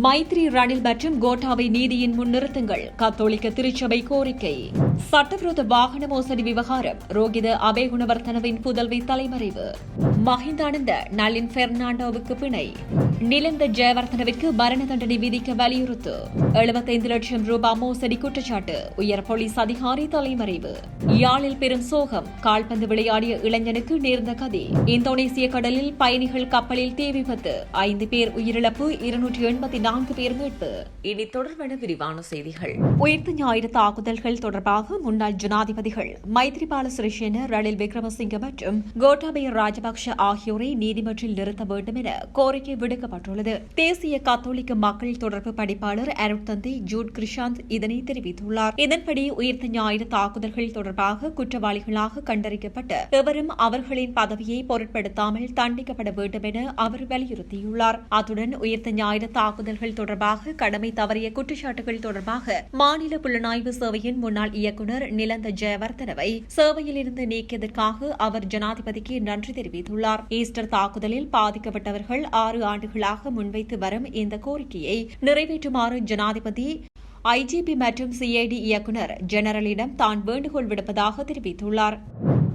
மைத்ரி ரணில் மற்றும் கோட்டாவை நீதியின் முன் நிறுத்துங்கள் கத்தோலிக்க திருச்சபை கோரிக்கை. சட்டவிரோத வாகன மோசடி விவகாரம். ரோகித அபேகுணவர்த்தனவின் புதல்வி தலைமறைவு. மஹிந்தானந்த நளின் பெர்னாண்டோவுக்கு பிணை. நிலந்த ஜெயவர்த்தனவிற்கு மரண தண்டனை விதிக்க வலியுறுத்து. எழுபத்தைந்து லட்சம் ரூபாய் மோசடி குற்றச்சாட்டு. உயர் போலீஸ் அதிகாரி தலைமறைவு. யாழில் பெரும் சோகம். கால்பந்து விளையாடிய இளைஞனுக்கு நேர்ந்த கதி. இந்தோனேசிய கடலில் பயணிகள் கப்பலில் தீ விபத்து. ஐந்து பேர் உயிரிழப்பு இருநூற்றி எண்பத்தி நான்கு பேர் மீட்பு. இனி தொடர்பான விரிவான செய்திகள். உயிர்த்த ஞாயிறு தாக்குதல்கள் தொடர்பாக முன்னாள் ஜனாதிபதிகள் மைத்ரிபால சிறிசேன ரணில் விக்ரமசிங்க மற்றும் கோட்டாபய ராஜபக்ஷ ஆகியோரை நீதிமன்றில் நிறுத்த வேண்டும் என கோரிக்கை விடுக்கப்பட்டுள்ளது. தேசிய கத்தோலிக்க மக்கள் தொடர்பு படிப்பாளர் அருட்தந்தை ஜூட் கிருஷாந்த் இதனை தெரிவித்துள்ளார். இதன்படி உயிர்த்த ஞாயிறு தாக்குதல்கள் தொடர்பாக குற்றவாளிகளாக கண்டறியப்பட்ட எவரும் அவர்களின் பதவியை பொருட்படுத்தாமல் தண்டிக்கப்பட வேண்டும் என அவர் வலியுறுத்தியுள்ளார். அத்துடன் உயிர்த்த ஞாயிறு தாக்குதல்கள் தொடர்பாக கடமை தவறிய குற்றச்சாட்டுகள் தொடர்பாக மாநில புலனாய்வு சேவையின் முன்னாள் இயக்குநர் நிலந்த ஜெயவர்தனவை சேவையில் இருந்து நீக்கியதற்காக அவர் ஜனாதிபதிக்கு நன்றி தெரிவித்துள்ளார். ஈஸ்டர் தாக்குதலில் பாதிக்கப்பட்டவர்கள் ஆறு ஆண்டுகளாக முன்வைத்து வரும் இந்த கோரிக்கையை நிறைவேற்றுமாறு ஜனாதிபதி ஐஜிபி மற்றும் சிஐடி இயக்குநர் ஜெனரலிடம் தான் வேண்டுகோள் விடுப்பதாக தெரிவித்துள்ளார்.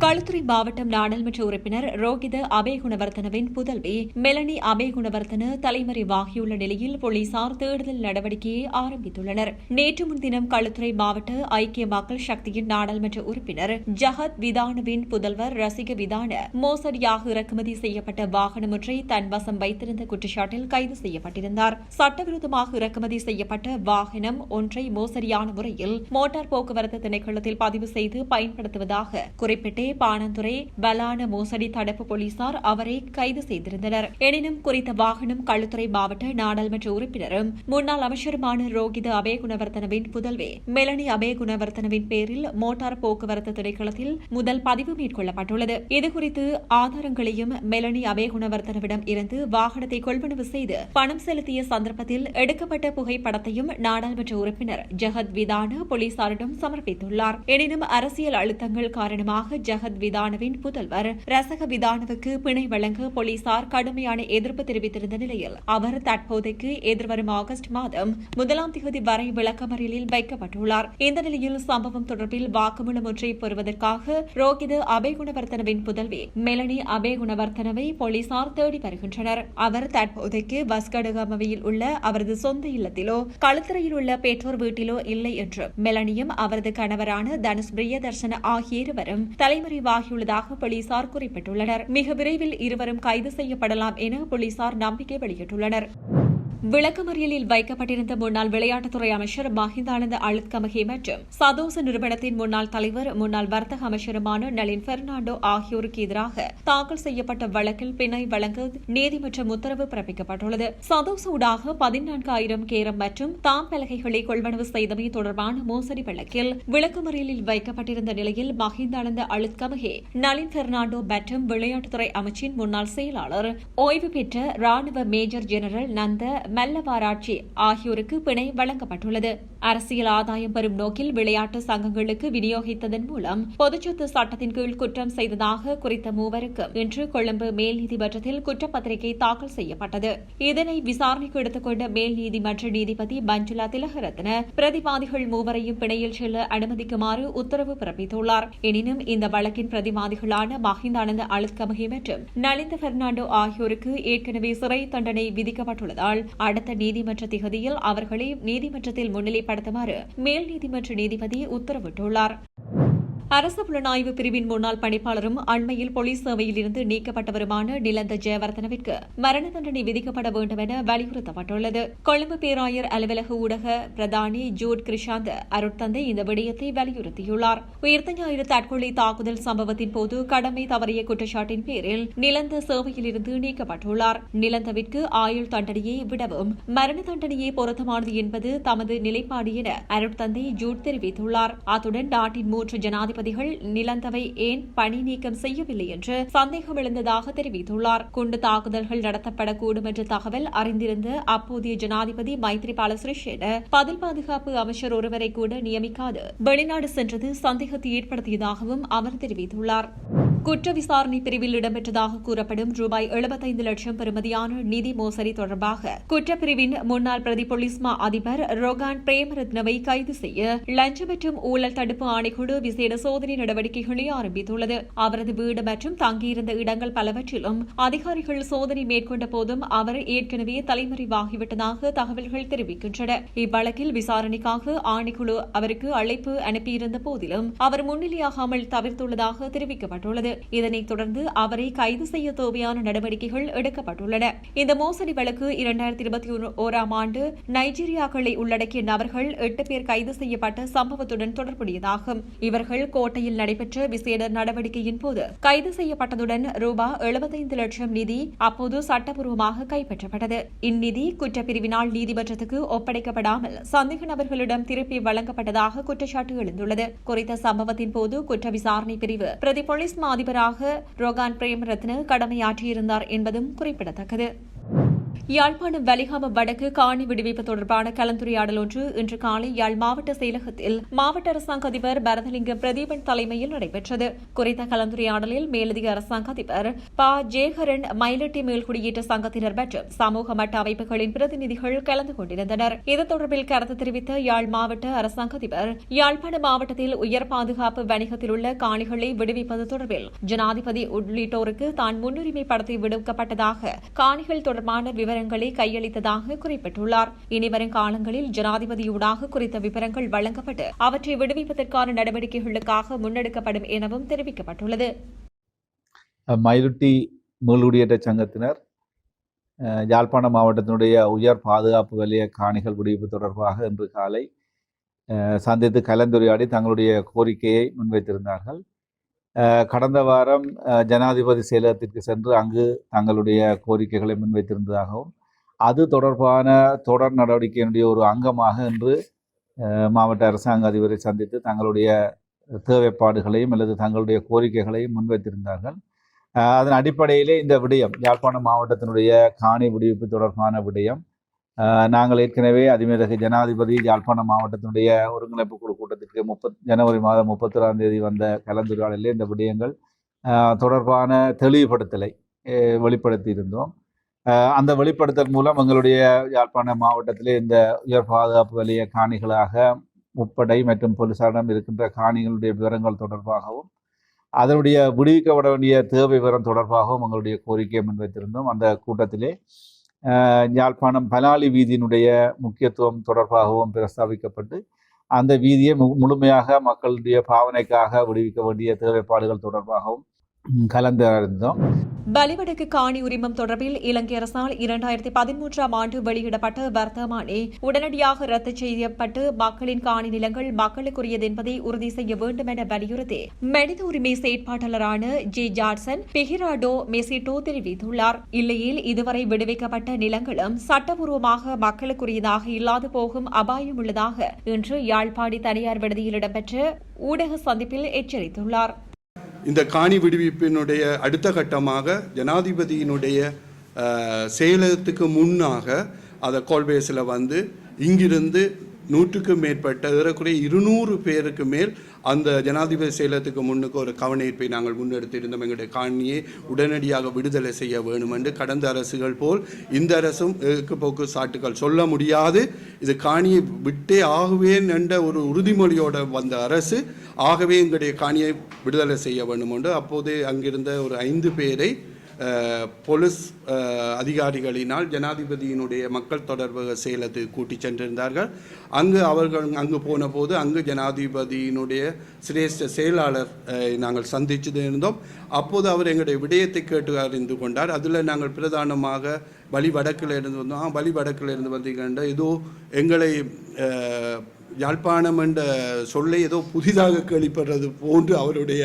களுத்துறை மாவட்டம் நாடாளுமன்ற உறுப்பினர் ரோகித அபேகுணவர்த்தனவின் புதல்வி மெலனி அபேகுணவர்த்தன தலைமறைவாகியுள்ள நிலையில் போலீசார் தேடுதல் நடவடிக்கையை ஆரம்பித்துள்ளனர். நேற்று முன்தினம் களுத்துறை மாவட்ட ஐக்கிய மக்கள் சக்தியின் நாடாளுமன்ற உறுப்பினர் ஜஹத் விதானுவின் புதல்வர் ரசிக விதான மோசடியாக இறக்குமதி செய்யப்பட்ட வாகனம் ஒன்றை தன் வசம் வைத்திருந்த குற்றச்சாட்டில் கைது செய்யப்பட்டிருந்தார். சட்டவிரோதமாக இறக்குமதி செய்யப்பட்ட வாகனம் ஒன்றை மோசடியான முறையில் மோட்டார் போக்குவரத்து திணைக்களத்தில் பதிவு செய்து பயன்படுத்துவதாக குறிப்பிட்டே பாணந்துறை பலான மோசடி தடுப்பு போலீசார் அவரை கைது செய்திருந்தனர். எனினும் குறித்த வாகனம் களுத்துறை மாவட்ட நாடாளுமன்ற உறுப்பினரும் முன்னாள் அமைச்சருமான ரோகித அபேகுணவர்த்தனவின் புதல்வி மெலனி அபேகுணவர்த்தனவின் பேரில் மோட்டார் போக்குவரத்து திணைக்களத்தில் முதல் பதிவு மேற்கொள்ளப்பட்டுள்ளது. இதுகுறித்து ஆதாரங்களையும் மெலனி அபேகுணவர்த்தனவிடம் இருந்து வாகனத்தை கொள்வனவு செய்து பணம் செலுத்திய சந்தர்ப்பத்தில் எடுக்கப்பட்ட புகைப்படத்தையும் நாடாளுமன்ற உறுப்பினர் ஜெகத் விதான போலீசாரிடம் சமர்ப்பித்துள்ளார். எனினும் அரசியல் அழுத்தங்கள் காரணமாக ஜெகத் விதானவின் புதல்வர் ரசக விதானவுக்கு பிணை வழங்க போலீசார் கடுமையான எதிர்ப்பு தெரிவித்திருந்த நிலையில் அவர் தற்போதைக்கு எதிர்வரும் ஆகஸ்ட் மாதம் முதலாம் தேதி வரை விளக்கமறியலில் வைக்கப்பட்டுள்ளார். இந்த நிலையில் சம்பவம் தொடர்பில் வாக்குமூலம் ஒன்றை பெறுவதற்காக ரோகித அபேகுணவர்த்தனவின் புதல்வி மெலனி அபேகுணவர்த்தனவை போலீசார் தேடி வருகின்றனர். அவர் தற்போதைக்கு வஸ்கடகமவையில் உள்ள அவரது சொந்த இல்லத்திலோ களுத்துறையில் உள்ள பெற்றோர் வீட்டிலோ இல்லை என்று. மெலனியும் அவரது கணவரான தனுஷ் பிரியதர்ஷன ஆகிய இருவரும் தலைமறைவாகியுள்ளதாக போலீசார் குறிப்பிட்டுள்ளனர். மிக விரைவில் இருவரும் கைது செய்யப்படலாம் என போலீசார் நம்பிக்கை வெளியிட்டுள்ளனர். விளக்கமறியலில் வைக்கப்பட்டிருந்த முன்னாள் விளையாட்டுத்துறை அமைச்சர் மஹிந்தானந்த அழுத்கமகே மற்றும் சதோச நிறுவனத்தின் முன்னாள் தலைவர் முன்னாள் வர்த்தக அமைச்சருமான நளின் பெர்னாண்டோ ஆகியோருக்கு எதிராக தாக்கல் செய்யப்பட்ட வழக்கில் பிணை வழங்க நீதிமன்றம் உத்தரவு பிறப்பிக்கப்பட்டுள்ளது. சதோச ஊடாக பதினான்காயிரம் கேரம் மற்றும் தாம் பலகைகளை கொள்வனவு செய்தமை தொடர்பான மோசடி வழக்கில் விளக்கமறியலில் வைக்கப்பட்டிருந்த நிலையில் மஹிந்தானந்த அழுத்கமகே நளின் பெர்னாண்டோ மற்றும் விளையாட்டுத்துறை அமைச்சின் முன்னாள் செயலாளர் ஓய்வு பெற்ற ராணுவ மேஜர் ஜெனரல் நந்த மெல்லவாராட்சி ஆகியோருக்கு பிணை வழங்கப்பட்டுள்ளது. அரசியல் ஆதாயம் பெறும் நோக்கில் விளையாட்டு சங்கங்களுக்கு விநியோகித்ததன் மூலம் பொதுச்சொத்து சட்டத்தின் கீழ் குற்றம் செய்ததாக குறித்த மூவருக்கு இன்று கொழும்பு மேல் நீதிமன்றத்தில் குற்றப்பத்திரிகை தாக்கல் செய்யப்பட்டது. இதனை விசாரணைக்கு எடுத்துக்கொண்ட மேல் நீதிமன்ற நீதிபதி மஞ்சுளா திலகரத்ன பிரதிவாதிகள் மூவரையும் பிணையில் செல்ல அனுமதிக்குமாறு உத்தரவு பிறப்பித்துள்ளார். எனினும் இந்த வழக்கின் பிரதிவாதிகளான மஹிந்தானந்த அழுத்கமகி மற்றும் நலிந்த பெர்னாண்டோ ஆகியோருக்கு ஏற்கனவே சிறை தண்டனை விதிக்கப்பட்டுள்ளதால் அடுத்த நீதிமன்ற திகதியில் அவர்களை நீதிமன்றத்தில் முன்னிலைப்படுத்துமாறு மேல் நீதிமன்ற நீதிபதி உத்தரவிட்டுள்ளார். அரசு புலனாய்வு பிரிவின் முன்னாள் பணிப்பாளரும் அண்மையில் போலீஸ் சேவையில் இருந்து நீக்கப்பட்டவருமான நிலந்த ஜெயவர்தனவிற்கு மரண தண்டனை விதிக்கப்பட வேண்டும் என வலியுறுத்தப்பட்டுள்ளது. கொழும்பு பேராயர் அலுவலக ஊடக பிரதானி ஜூட் கிருஷாந்த் அருட்தந்தை இந்த விடயத்தை வலியுறுத்தியுள்ளார். உயிர்த்த ஞாயிறு தற்கொலை தாக்குதல் சம்பவத்தின் போது கடமை தவறிய குற்றச்சாட்டின் பேரில் நிலந்த சேவையில் இருந்து நீக்கப்பட்டுள்ளார். நிலந்தவிற்கு ஆயுள் தண்டனையை விடவும் மரண தண்டனையே பொருத்தமானது என்பது தமது நிலைப்பாடு என அருட்தந்தை ஜூட் தெரிவித்துள்ளார். அத்துடன் நாட்டின் மூன்று ஜனாதிபதி நீதிபதிகள் நிலந்தவை ஏன் பணி நீக்கம் செய்யவில்லை என்று சந்தேகம் எழுந்ததாக தெரிவித்துள்ளார். குண்டு தாக்குதல்கள் நடத்தப்படக்கூடும் என்ற தகவல் அறிந்திருந்த அப்போதைய ஜனாதிபதி மைத்ரிபால சிறிசேன பதில் பாதுகாப்பு அமைச்சர் ஒருவரை கூட நியமிக்காது வெளிநாடு சென்றது சந்தேகத்தை ஏற்படுத்தியதாகவும் அவர் தெரிவித்துள்ளார். குற்ற விசாரணை பிரிவில் இடம்பெற்றதாக கூறப்படும் ரூபாய் எழுபத்தைந்து லட்சம் பெறுமதியான நிதி மோசடி தொடர்பாக குற்றப்பிரிவின் முன்னாள் பிரதி பொலிஸ்மா அதிபர் ரோகான் பிரேமரத்னவை கைது செய்ய லஞ்சம் மற்றும் ஊழல் தடுப்பு ஆணைக்குழு விசேட சோதனை நடவடிக்கைகளை ஆரம்பித்துள்ளது. அவரது வீடு மற்றும் தங்கியிருந்த இடங்கள் பலவற்றிலும் அதிகாரிகள் சோதனை மேற்கொண்ட போதும் அவர் ஏற்கனவே தலைமறைவாகிவிட்டதாக தகவல்கள் தெரிவிக்கின்றன. இவ்வழக்கில் விசாரணைக்காக ஆணைக்குழு அவருக்கு அழைப்பு அனுப்பியிருந்த போதிலும் அவர் முன்னிலையாகாமல் தவிர்த்துள்ளதாக தெரிவிக்கப்பட்டுள்ளது. இதனைத் தொடர்ந்து அவரை கைது செய்ய தேவையான நடவடிக்கைகள் எடுக்கப்பட்டுள்ளன. இந்த மோசடி வழக்கு இரண்டாயிரத்தி இருபத்தி ஓராம் ஆண்டு நைஜீரியாக்களை உள்ளடக்கிய நபர்கள் எட்டு பேர் கைது செய்யப்பட்ட சம்பவத்துடன் தொடர்புடையதாகும். இவர்கள் கோட்டையில் நடைபெற்ற விசேட நடவடிக்கையின் போது கைது செய்யப்பட்டதுடன் ரூபா எழுபத்தைந்து லட்சம் நிதி அப்போது சட்டப்பூர்வமாக கைப்பற்றப்பட்டது. இந்நிதி குற்றப்பிரிவினால் நீதிமன்றத்துக்கு ஒப்படைக்கப்படாமல் சந்தேக நபர்களிடம் திருப்பி வழங்கப்பட்டதாக குற்றச்சாட்டு எழுந்துள்ளது. குறித்த சம்பவத்தின் போது குற்ற விசாரணை பிரிவு பிரதி போலீஸ் மா அதிபராக ரோகான் பிரேமரத்ன கடமையாற்றியிருந்தார் என்பதும் குறிப்பிடத்தக்கது. யாழ்ப்பாணம் வலிகாம வடக்கு காணி விடுவிப்பு தொடர்பான கலந்துரையாடல் ஒன்று இன்று காலை யாழ் மாவட்ட செயலகத்தில் மாவட்ட அரசாங்க அதிபர் பரதலிங்கம் பிரதீபன் தலைமையில் நடைபெற்றது. குறித்த கலந்துரையாடலில் மேலதிக அரசாங்க அதிபர் ப. ஜேகரன் மயிலட்டி மேல்குடியேற்ற சங்கத்தினர் மற்றும் சமூக மட்ட அமைப்புகளின் பிரதிநிதிகள் கலந்து கொண்டிருந்தனர். இது தொடர்பில் கருத்து தெரிவித்த யாழ் மாவட்ட அரசாங்க அதிபர் யாழ்ப்பாண மாவட்டத்தில் உயர் பாதுகாப்பு வணிகத்தில் உள்ள காணிகளை விடுவிப்பது தொடர்பில் ஜனாதிபதி உள்ளிட்டோருக்கு தான் முன்னுரிமை படத்தை விடுவிக்கப்பட்டதாக காணிகள் தொடர்பான விவரங்களை கையளித்ததாக குறிப்பிட்டுள்ளார். இனிவரும் காலங்களில் ஜனாதிபதியூடாக குறித்த விவரங்கள் வழங்கப்பட்டு அவற்றை விடுவிப்பதற்கான நடவடிக்கைகளுக்காக முன்னெடுக்கப்படும் எனவும் தெரிவிக்கப்பட்டுள்ளது. மயிலுட்டி மீள்குடியேற்ற சங்கத்தினர் யாழ்ப்பாண மாவட்டத்தினுடைய உயர் பாதுகாப்பு வலய காணிகள் விடுவிப்பு தொடர்பாக இன்று காலை சந்தித்து கலந்துரையாடி தங்களுடைய கோரிக்கையை முன்வைத்திருந்தார்கள். கடந்த வாரம் ஜனாதிபதி செயலகத்திற்கு சென்று அங்கு தங்களுடைய கோரிக்கைகளை முன்வைத்திருந்ததாகவும் அது தொடர்பான தொடர் நடவடிக்கையினுடைய ஒரு அங்கமாக இன்று மாவட்ட அரசாங்க அதிபரை சந்தித்து தங்களுடைய தேவைப்பாடுகளையும் அல்லது தங்களுடைய கோரிக்கைகளையும் முன்வைத்திருந்தார்கள். அதன் அடிப்படையிலே இந்த விடயம் யாழ்ப்பாணம் மாவட்டத்தினுடைய காணி விடுவிப்பு தொடர்பான விடயம் நாங்கள் ஏற்கனவே அதிமேதகு ஜனாதிபதி யாழ்ப்பாணம் மாவட்டத்தினுடைய ஒருங்கிணைப்பு குழு கூட்டத்திற்கு முப்பத் ஜனவரி மாதம் முப்பத்தொராம் தேதி வந்த கலந்துரையாடலில் இந்த விடயங்கள் தொடர்பான தெளிவுபடுத்தலை வெளிப்படுத்தி இருந்தோம் அந்த வெளிப்படுத்தல் மூலம் எங்களுடைய யாழ்ப்பாண மாவட்டத்திலே இந்த உயர் பாதுகாப்பு வலிய காணிகளாக முப்படை மற்றும் போலீசாரிடம் இருக்கின்ற காணிகளுடைய விவரங்கள் தொடர்பாகவும் அதனுடைய விடுவிக்கப்பட வேண்டிய தேவை விவரம் தொடர்பாகவும் எங்களுடைய கோரிக்கையை முன்வைத்திருந்தோம். அந்த கூட்டத்திலே யாழ்ப்பாணம் பலாலி வீதியினுடைய முக்கியத்துவம் தொடர்பாகவும் பிரஸ்தாபிக்கப்பட்டு அந்த வீதியை மு முழுமையாக மக்களுடைய பாவனைக்காக விடுவிக்க வேண்டிய தேவைப்பாடுகள் தொடர்பாகவும் கலந்திருந்தோம். பலிவடக்கு காணி உரிமம் தொடர்பில் இலங்கை அரசால் இரண்டாயிரத்தி பதிமூன்றாம் ஆண்டு வெளியிடப்பட்ட வர்த்தமானி உடனடியாக ரத்து செய்யப்பட்டு மக்களின் காணி நிலங்கள் மக்களுக்குரியது என்பதை உறுதி செய்ய வேண்டும் என வலியுறுத்தி மனித உரிமை செயற்பாட்டாளரான ஜி ஜார்சன் பிஹிராடோ மெசிட்டோ தெரிவித்துள்ளார். இல்லையில் இதுவரை விடுவிக்கப்பட்ட நிலங்களும் சட்டபூர்வமாக மக்களுக்குரியதாக இல்லாது போகும் அபாயம் உள்ளதாக இன்று யாழ்ப்பாடி தனியார் விடுதியில் இடம்பெற்ற ஊடக சந்திப்பில் எச்சரித்துள்ளார். இந்த காணி விடுவிப்பினுடைய அடுத்த கட்டமாக ஜனாதிபதியினுடைய செயலகத்துக்கு முன்னாக அதை கோல்பேஸில் வந்து இங்கிருந்து நூற்றுக்கும் மேற்பட்ட ஏறக்குறைய இருநூறு பேருக்கு மேல் அந்த ஜனாதிபதி செயலத்துக்கு முன்னுக்கு ஒரு கவனஈர்ப்பை நாங்கள் முன்னெடுத்திருந்தோம். எங்களுடைய காணியை உடனடியாக விடுதலை செய்ய வேண்டும் என்று கடந்த அரசுகள் போல் இந்த அரசும் ஏக்கு போக்கு சாட்டுக்கள் சொல்ல முடியாது. இது காணியை விட்டே ஆகுவேன் என்ற ஒரு உறுதிமொழியோட வந்த அரசு ஆகவே எங்களுடைய காணியை விடுதலை செய்ய வேண்டும் என்று அப்போது அங்கிருந்த ஒரு ஐந்து பேரை போலீஸ் அதிகாரிகளினால் ஜனாதிபதியினுடைய மக்கள் தொடர்பு செயலத்துக்கு கூட்டிச் சென்றிருந்தார்கள். அங்கு அவர்கள் அங்கு போன போது அங்கு ஜனாதிபதியினுடைய சிரேஷ்ட செயலாளர் நாங்கள் சந்தித்து இருந்தோம். அப்போது அவர் எங்களுடைய விடயத்தை கேட்டு அறிந்து கொண்டார். அதில் நாங்கள் பிரதானமாக வழி வடக்கில் இருந்து வந்தோம். வழி வடக்கில் இருந்து வந்தீங்கன்னா ஏதோ எங்களை யாழ்ப்பாணம் என்ற சொல்லை ஏதோ புதிதாக கேள்விப்படுறது போன்று அவருடைய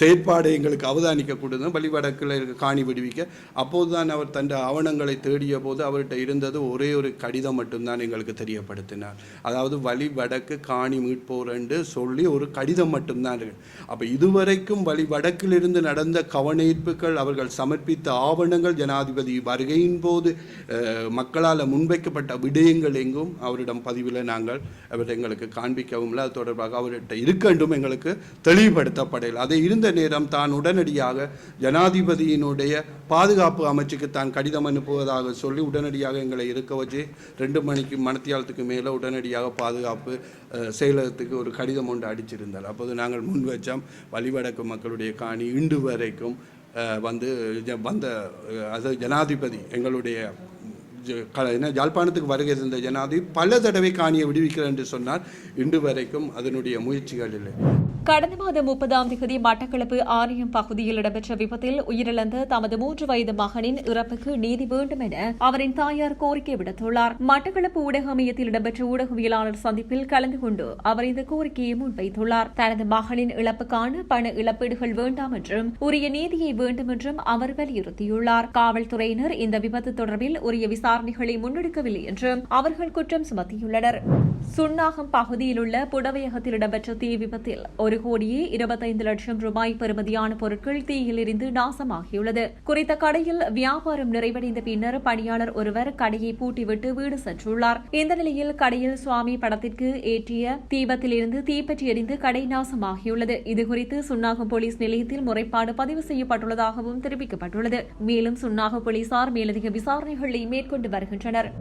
செயற்பாடை எங்களுக்கு அவதானிக்க கொடுத்தது வழிவடக்கில் இருக்க காணி விடுவிக்க. அப்போதுதான் அவர் தன் ஆவணங்களை தேடிய போது அவர்கிட்ட இருந்தது ஒரே ஒரு கடிதம் மட்டும்தான் எங்களுக்கு தெரியப்படுத்தினார். அதாவது வழி வடக்கு காணி மீட்போர் என்று சொல்லி ஒரு கடிதம் மட்டும்தான் இருக்கு. அப்போ இதுவரைக்கும் வழி வடக்கிலிருந்து நடந்த கவனீர்ப்புகள் அவர்கள் சமர்ப்பித்த ஆவணங்கள் ஜனாதிபதி வருகையின் போது மக்களால் முன்வைக்கப்பட்ட விடயங்கள் எங்கும் அவரிடம் பதிவில் நாங்கள் அவர் எங்களை எங்களுக்கு காண்பிக்கவும் இல்லை அது தொடர்பாக அவர்கிட்ட இருக்கண்டும் எங்களுக்கு தெளிவுபடுத்தப்படவில்லை அதை இருந்த நேரம் தான் உடனடியாக ஜனாதிபதியினுடைய பாதுகாப்பு அமைச்சுக்கு தான் கடிதம் அனுப்புவதாக சொல்லி உடனடியாக எங்களை இருக்க வச்சு ரெண்டு மணிக்கு மணத்தியாலத்துக்கு மேலே உடனடியாக பாதுகாப்பு செயலகத்துக்கு ஒரு கடிதம் ஒன்று அடிச்சிருந்தார். அப்போது நாங்கள் முன் வச்சோம். வழிவடக்கு மக்களுடைய காணி இன்று வரைக்கும் வந்து வந்த அது ஜனாதிபதி எங்களுடைய யாழ்ப்பாணத்துக்கு வருகை இருந்த ஜனாதிபதி பல தடவை காணியை விடுவிக்கிறேன் என்று சொன்னார் இன்று வரைக்கும் அதனுடைய முயற்சிகள் இல்லை. கடந்த மாதம் முப்பதாம் தேதி மட்டக்களப்பு ஆரியம் பகுதியில் இடம்பெற்ற விபத்தில் உயிரிழந்த தமது மூன்று வயது மகனின் இறப்புக்கு நீதி வேண்டும் என அவரின் தாயார் கோரிக்கை விடுத்துள்ளார். மட்டக்களப்பு ஊடக மையத்தில் இடம்பெற்ற ஊடகவியலாளர் சந்திப்பில் கலந்து கொண்டு அவர் இந்த கோரிக்கையை முன்வைத்துள்ளார். தனது மகனின் இழப்புக்கான பண இழப்பீடுகள் வேண்டாம் என்றும் உரிய நீதியை வேண்டும் என்றும் அவர் வலியுறுத்தியுள்ளார். காவல்துறையினர் இந்த விபத்து தொடர்பில் உரிய விசாரணைகளை முன்னெடுக்கவில்லை என்றும் அவர்கள் குற்றம் சுமத்தியுள்ளனர். சுன்னாகம் பகுதியில் உள்ள புடவையகத்தில் இடம்பெற்ற தீ விபத்தில் ஒரு ஒரு கோடியே இருபத்தைந்து லட்சம் ரூபாய் பெறுமதியான பொருட்கள் தீயில் எரிந்து நாசமாகியுள்ளது. குறித்த கடையில் வியாபாரம் நிறைவடைந்த பின்னர் பணியாளர் ஒருவர் கடையை பூட்டிவிட்டு வீடு சென்றுள்ளார். இந்த நிலையில் கடையில் சுவாமி படத்திற்கு ஏற்றிய தீபத்திலிருந்து தீப்பற்றி எரிந்து கடை நாசமாகியுள்ளது. இதுகுறித்து சுன்னாகம் போலீஸ் நிலையத்தில் முறைப்பாடு பதிவு செய்யப்பட்டுள்ளதாகவும் தெரிவிக்கப்பட்டுள்ளது. மேலும் சுன்னாக போலீசார் மேலதிக விசாரணைகளை மேற்கொண்டு வருகின்றனர்.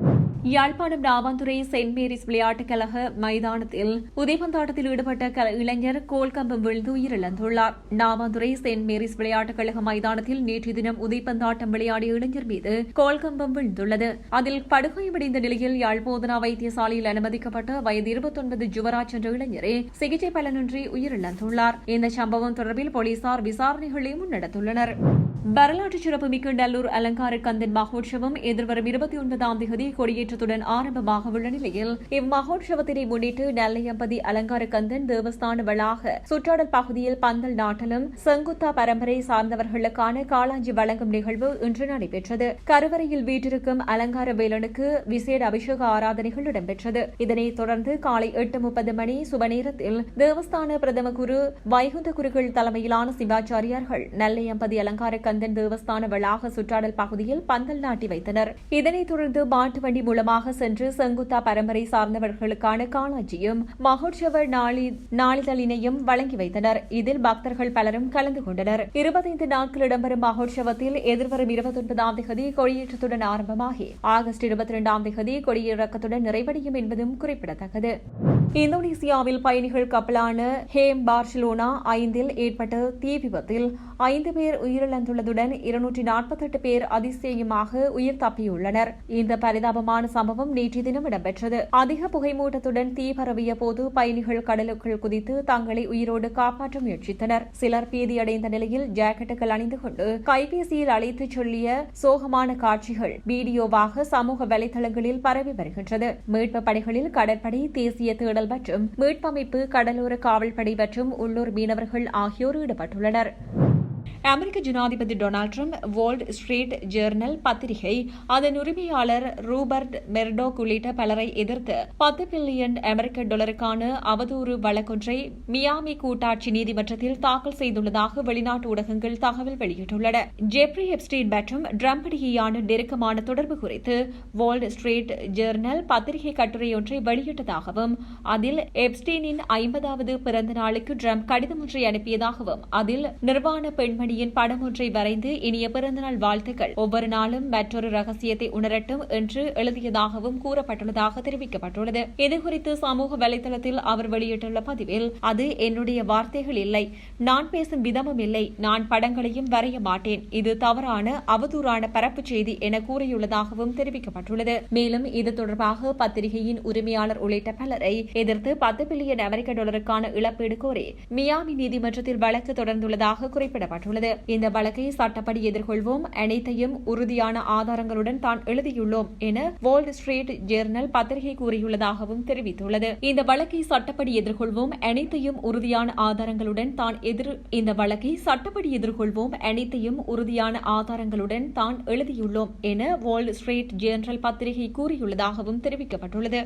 யாழ்ப்பாணம் நாவாந்துறை செயின்ட் மேரிஸ் விளையாட்டுக் கழக மைதானத்தில் உதைபந்தாட்டத்தில் ஈடுபட்ட இளைஞர் கோ இளைஞர் கோல்கம்பம் விழுந்து உயிரிழந்துள்ளார். நாமதுரை செயின்ட் மேரிஸ் விளையாட்டுக் கழக மைதானத்தில் நேற்று தினம் உதைப்பந்தாட்டம் விளையாடிய இளைஞர் மீது கோல்கம்பம் விழுந்துள்ளது. அதில் படுகாயமடைந்த நிலையில் யாழ்போதனா வைத்தியசாலையில் அனுமதிக்கப்பட்ட வயது இருபத்தொன்பது ஜுவராஜ் என்ற இளைஞரே சிகிச்சை பலனின்றி உயிரிழந்துள்ளார். இந்த சம்பவம் தொடர்பில் போலீசார் விசாரணைகளை முன்னெடுத்துள்ளனர். வரலாற்று சிறப்புமிக்க நல்லூர் அலங்கார கந்தன் மகோற்சவம் எதிர்வரும் இருபத்தி ஒன்பதாம் தேதி கொடியேற்றத்துடன் ஆரம்பமாக உள்ள நிலையில் இம்மகோற்சவத்தினை முன்னிட்டு நெல்லையம்பதி அலங்கார கந்தன் தேவஸ்தான வளாக சுற்றாடல் பகுதியில் பந்தல் நாட்டலும் செங்குத்தா பரம்பரை சார்ந்தவர்களுக்கான காளாஞ்சி வழங்கும் நிகழ்வு இன்று நடைபெற்றது. கருவறையில் வீற்றிருக்கும் அலங்கார வேலனுக்கு விசேட அபிஷேக ஆராதனைகள் இடம்பெற்றது. இதனைத் தொடர்ந்து காலை எட்டு முப்பது மணி சுபநேரத்தில் தேவஸ்தான பிரதம குரு வைகுந்த குருகள் தலைமையிலான சிவாச்சாரியார்கள் நெல்லையம்பதி அலங்கார கந்தன் தேவஸ்தான வளாக சுற்றாடல் பகுதியில் பந்தல் நாட்டி வைத்தனர். இதனைத் தொடர்ந்து மாட்டு வண்டி மூலமாக சென்று செங்குத்தா பரம்பரை சார்ந்தவர்களுக்கான காளாஞ்சியும் மகோற்சவ நாளி வழங்கி வைத்தனர். இதில் பக்தர்கள் பலரும் கலந்து கொண்டனர். இருபத்தைந்து நாட்கள் இடம்பெறும் மகோற்சவத்தில் எதிர்வரும் இருபத்தொன்பதாம் தேதி கொடியேற்றத்துடன் ஆரம்பமாகி ஆகஸ்ட் இருபத்தி இரண்டாம் தேதி கொடியிறக்கத்துடன் நிறைவடையும் என்பதும் குறிப்பிடத்தக்கது. இந்தோனேசியாவில் பயணிகள் கப்பலான ஹேம் பார்சிலோனா ஐந்தில் ஏற்பட்ட தீ விபத்தில் ஐந்து பேர் உயிரிழந்துள்ளதுடன் இருநூற்றி நாற்பத்தெட்டு பேர் அதிசயமாக உயிர் தப்பியுள்ளனர். இந்த பரிதாபமான சம்பவம் நேற்று தினம் இடம்பெற்றது. அதிக புகைமூட்டத்துடன் தீ பரவிய போது பயணிகள் கடலுக்குள் குதித்து தங்களை உயிரோடு காப்பாற்ற முயற்சித்தனர். சிலர் பீதியடைந்த நிலையில் ஜாக்கெட்டுகள் அணிந்து கொண்டு கைபேசியில் அழைத்துச் சொல்லிய சோகமான காட்சிகள் வீடியோவாக சமூக வலைதளங்களில் பரவி வருகின்றது. மீட்பு படைகளில் கடற்படை தேசிய தேடல் மற்றும் மீட்பமைப்பு கடலோர காவல்படை மற்றும் உள்ளூர் மீனவர்கள் ஆகியோர் ஈடுபட்டுள்ளனர். அமெரிக்க ஜனாதிபதி Donald Trump Wall Street Journal பத்திரிகை அதன் உரிமையாளர் ரூபர்ட் மெர்டோக் உள்ளிட்ட பலரை எதிர்த்து பத்து பில்லியன் அமெரிக்க டாலருக்கான அவதூறு வழக்கொன்றை மியாமி கூட்டாட்சி நீதிமன்றத்தில் தாக்கல் செய்துள்ளதாக வெளிநாட்டு ஊடகங்கள் தகவல் வெளியிட்டுள்ளன. ஜெப்ரி எப்ஸ்டீன் மற்றும் ட்ரம்ப் இடையேயான நெருக்கமான தொடர்பு குறித்து வால்ட் ஸ்ட்ரீட் ஜேர்னல் பத்திரிகை கட்டுரையொன்றை வெளியிட்டதாகவும் அதில் எப்ஸ்டீனின் ஐம்பதாவது பிறந்த நாளுக்கு ட்ரம்ப் கடிதம் ஒன்றை அனுப்பியதாகவும் அதில் நிர்வாண பெண்மணி பெண்மணியின் படம் ஒன்றை வரைந்து இனிய பிறந்தநாள் வாழ்த்துக்கள். ஒவ்வொரு நாளும் மற்றொரு ரகசியத்தை உணரட்டும் என்று எழுதியதாகவும் கூறப்பட்டுள்ளதாக தெரிவிக்கப்பட்டுள்ளது. இதுகுறித்து சமூக வலைதளத்தில் அவர் வெளியிட்டுள்ள பதிவில் அது என்னுடைய வார்த்தைகள் இல்லை நான் பேசும் விதமும் இல்லை நான் படங்களையும் வரைய மாட்டேன். இது தவறான அவதூறான பரப்பு செய்தி என கூறியுள்ளதாகவும் தெரிவிக்கப்பட்டுள்ளது. மேலும் இது தொடர்பாக பத்திரிகையின் உரிமையாளர் உள்ளிட்ட பலரை எதிர்த்து பத்து பில்லியன் அமெரிக்க டாலருக்கான இழப்பீடு கோரி மியாமி நீதிமன்றத்தில் வழக்கு தொடர்ந்துள்ளதாக குறிப்பிடப்பட்டுள்ளது. இந்த வழக்கை சட்டப்படி எதிர்கொள்வோம். அனைத்தையும் உறுதியான ஆதாரங்களுடன் தான் எழுதியுள்ளோம் என வால் ஸ்ட்ரீட் ஜேர்னல் பத்திரிகை கூறியுள்ளதாகவும் தெரிவித்துள்ளது. இந்த வழக்கை சட்டப்படி எதிர்கொள்வோம். அனைத்தையும் உறுதியான ஆதாரங்களுடன் தான் எதிர் இந்த வழக்கை சட்டப்படி எதிர்கொள்வோம். அனைத்தையும் உறுதியான ஆதாரங்களுடன் தான் எழுதியுள்ளோம் என வால் ஸ்ட்ரீட் ஜேர்னல் பத்திரிகை கூறியுள்ளதாகவும் தெரிவிக்கப்பட்டுள்ளது.